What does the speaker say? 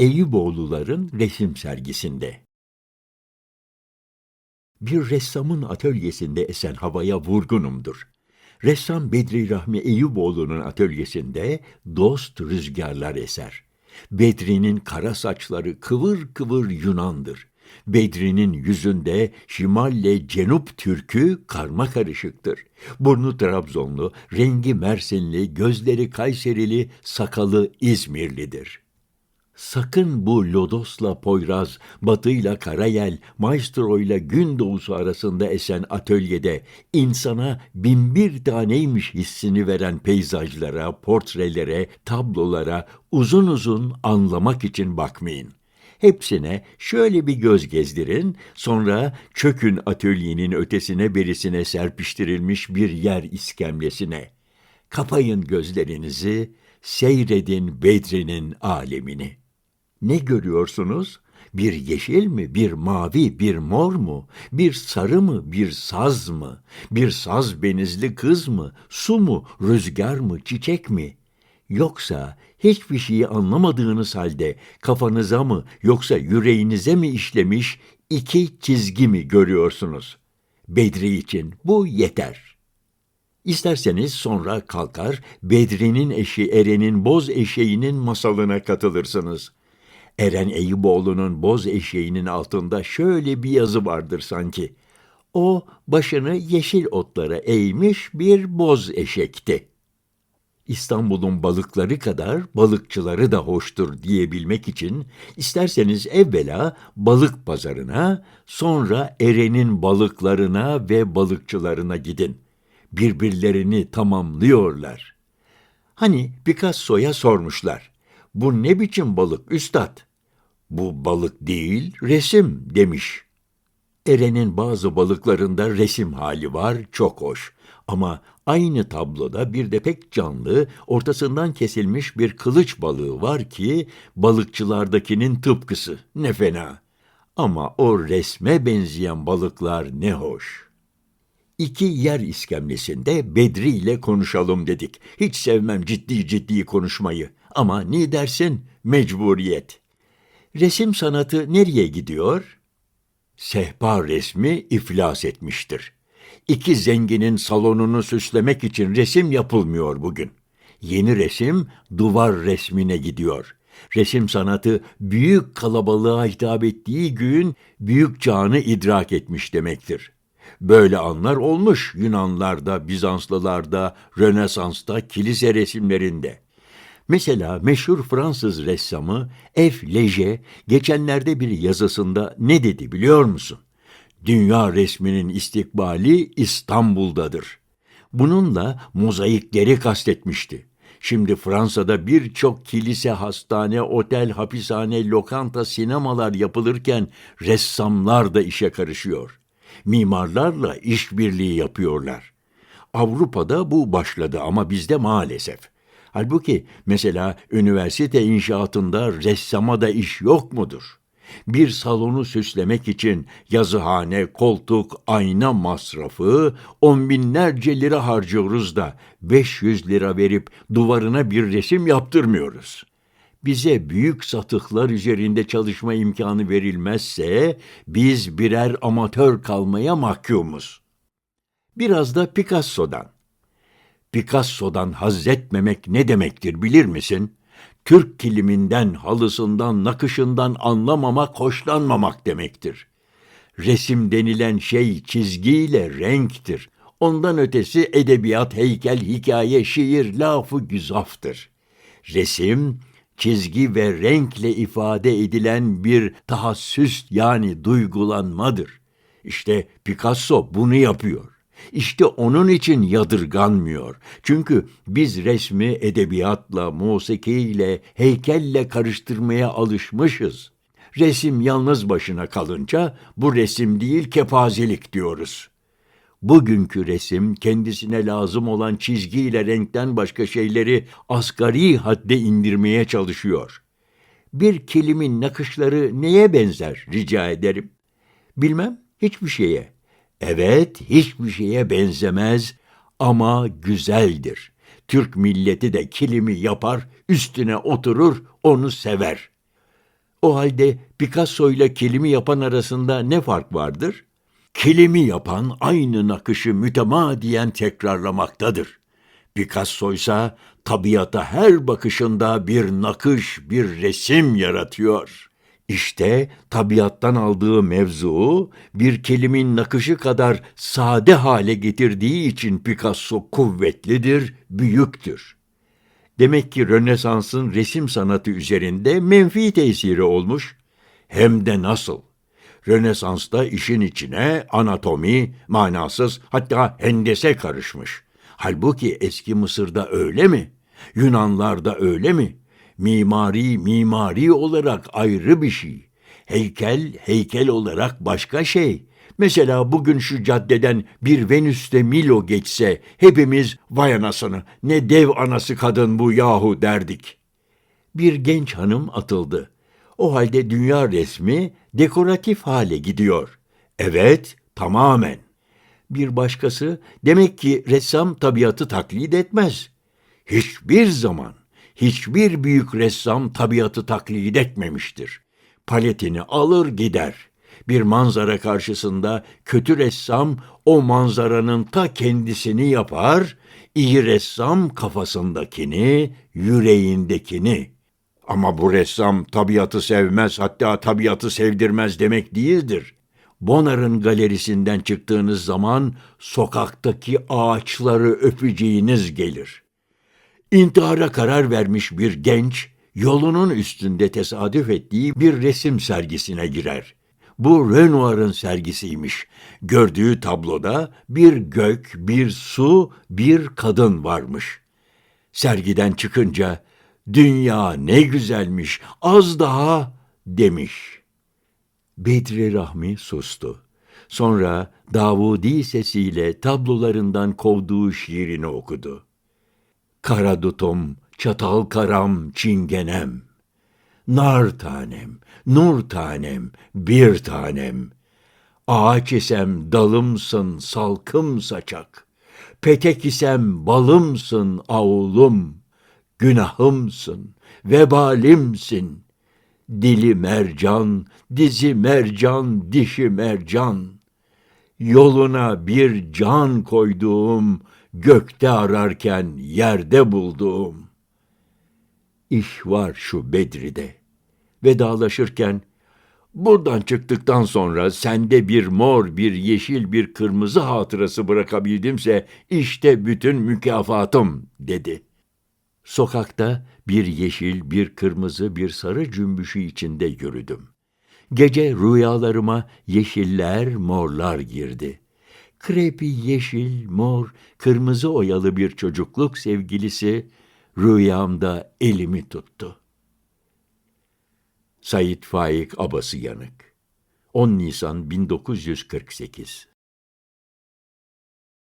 Eyüboğluların resim sergisinde. Bir ressamın atölyesinde esen havaya vurgunumdur. Ressam Bedri Rahmi Eyüboğlu'nun atölyesinde dost rüzgarlar eser. Bedri'nin kara saçları kıvır kıvır Yunandır. Bedri'nin yüzünde şimalle cenup türkü karma karışıktır. Burnu Trabzonlu, rengi Mersinli, gözleri Kayserili, sakalı İzmirlidir.'' Sakın bu Lodos'la Poyraz, Batı'yla Karayel, Maestro'yla gün doğusu arasında esen atölyede insana binbir taneymiş hissini veren peyzajlara, portrelere, tablolara uzun uzun anlamak için bakmayın. Hepsine şöyle bir göz gezdirin, sonra çökün atölyenin ötesine berisine serpiştirilmiş bir yer iskemlesine. Kapayın gözlerinizi, seyredin Bedri'nin alemini. Ne görüyorsunuz? Bir yeşil mi, bir mavi, bir mor mu, bir sarı mı, bir saz mı, bir saz benizli kız mı, su mu, rüzgar mı, çiçek mi? Yoksa hiçbir şeyi anlamadığınız halde kafanıza mı yoksa yüreğinize mi işlemiş iki çizgi mi görüyorsunuz? Bedri için bu yeter.'' İsterseniz sonra kalkar Bedri'nin eşi Eren'in boz eşeğinin masalına katılırsınız. Eren Eyüboğlu'nun boz eşeğinin altında şöyle bir yazı vardır sanki. O başını yeşil otlara eğmiş bir boz eşekti. İstanbul'un balıkları kadar balıkçıları da hoştur diyebilmek için isterseniz evvela balık pazarına, sonra Eren'in balıklarına ve balıkçılarına gidin. Birbirlerini tamamlıyorlar. Hani Picasso'ya sormuşlar. Bu ne biçim balık üstad? Bu balık değil, resim demiş. Eren'in bazı balıklarında resim hali var, çok hoş. Ama aynı tabloda bir de pek canlı, ortasından kesilmiş bir kılıç balığı var ki, balıkçılardakinin tıpkısı. Ne fena. Ama o resme benzeyen balıklar ne hoş. İki yer iskemlesinde Bedri ile konuşalım dedik. Hiç sevmem ciddi ciddi konuşmayı. Ama ne dersin? Mecburiyet. Resim sanatı nereye gidiyor? Sehpa resmi iflas etmiştir. İki zenginin salonunu süslemek için resim yapılmıyor bugün. Yeni resim duvar resmine gidiyor. Resim sanatı büyük kalabalığa hitap ettiği gün büyük canı idrak etmiş demektir. Böyle anlar olmuş Yunanlarda, Bizanslılarda, Rönesans'ta, kilise resimlerinde. Mesela meşhur Fransız ressamı F. Leger geçenlerde bir yazısında ne dedi biliyor musun? Dünya resminin istikbali İstanbul'dadır. Bununla mozaikleri kastetmişti. Şimdi Fransa'da birçok kilise, hastane, otel, hapishane, lokanta, sinemalar yapılırken ressamlar da işe karışıyor. Mimarlarla işbirliği yapıyorlar. Avrupa'da bu başladı ama bizde maalesef. Halbuki mesela üniversite inşaatında ressama da iş yok mudur? Bir salonu süslemek için yazıhane, koltuk, ayna masrafı on binlerce lira harcıyoruz da 500 lira verip duvarına bir resim yaptırmıyoruz. Bize büyük satıklar üzerinde çalışma imkanı verilmezse biz birer amatör kalmaya mahkumuz. Biraz da Picasso'dan. Picasso'dan haz etmemek ne demektir bilir misin? Türk kiliminden, halısından, nakışından anlamamak, hoşlanmamak demektir. Resim denilen şey çizgiyle renktir. Ondan ötesi edebiyat, heykel, hikaye, şiir, lafı güzaftır. Resim, çizgi ve renkle ifade edilen bir tahassüs yani duygulanmadır. İşte Picasso bunu yapıyor. İşte onun için yadırganmıyor. Çünkü biz resmi edebiyatla, musikiyle, heykelle karıştırmaya alışmışız. Resim yalnız başına kalınca bu resim değil kepazelik diyoruz. Bugünkü resim kendisine lazım olan çizgiyle renkten başka şeyleri asgari hadde indirmeye çalışıyor. Bir kilimin nakışları neye benzer rica ederim? Bilmem, hiçbir şeye. Evet, hiçbir şeye benzemez ama güzeldir. Türk milleti de kilimi yapar, üstüne oturur, onu sever. O halde Picasso ile kilimi yapan arasında ne fark vardır? Kilimi yapan aynı nakışı mütemadiyen tekrarlamaktadır. Picasso ise tabiata her bakışında bir nakış, bir resim yaratıyor. İşte tabiattan aldığı mevzuu bir kelimin nakışı kadar sade hale getirdiği için Picasso kuvvetlidir, büyüktür. Demek ki Rönesans'ın resim sanatı üzerinde menfi tesiri olmuş. Hem de nasıl? Rönesans'ta işin içine anatomi, manasız hatta hendese karışmış. Halbuki eski Mısır'da öyle mi? Yunanlarda öyle mi? Mimari mimari olarak ayrı bir şey. Heykel heykel olarak başka şey. Mesela bugün şu caddeden bir Venüs'te Milo geçse hepimiz vay anasını ne dev anası kadın bu yahu derdik. Bir genç hanım atıldı. O halde dünya resmi dekoratif hale gidiyor. Evet, tamamen. Bir başkası demek ki ressam tabiatı taklit etmez. Hiçbir zaman hiçbir büyük ressam tabiatı taklit etmemiştir. Paletini alır gider. Bir manzara karşısında kötü ressam o manzaranın ta kendisini yapar, iyi ressam kafasındakini, yüreğindekini. Ama bu ressam tabiatı sevmez, hatta tabiatı sevdirmez demek değildir. Bonar'ın galerisinden çıktığınız zaman sokaktaki ağaçları öpeceğiniz gelir. İntihara karar vermiş bir genç, yolunun üstünde tesadüf ettiği bir resim sergisine girer. Bu Renoir'ın sergisiymiş. Gördüğü tabloda bir gök, bir su, bir kadın varmış. Sergiden çıkınca, dünya ne güzelmiş, az daha demiş. Bedri Rahmi sustu. Sonra Davudi sesiyle tablolarından kovduğu şiirini okudu. Kara dutum, çatal karam, çingenem. Nar tanem, nur tanem, bir tanem. Ağaç isem dalımsın, salkım saçak. Petek isem balımsın, avlum. Günahımsın, vebalimsin. Dili mercan, dizi mercan, dişi mercan. Yoluna bir can koyduğum, gökte ararken yerde bulduğum. İş var şu Bedri'de. Vedalaşırken, buradan çıktıktan sonra sende bir mor, bir yeşil, bir kırmızı hatırası bırakabildimse, işte bütün mükafatım, dedi. Sokakta bir yeşil, bir kırmızı, bir sarı cümbüşü içinde yürüdüm. Gece rüyalarıma yeşiller, morlar girdi. Krepi yeşil, mor, kırmızı oyalı bir çocukluk sevgilisi rüyamda elimi tuttu. Sayit Faik Abası Yanık 10 Nisan 1948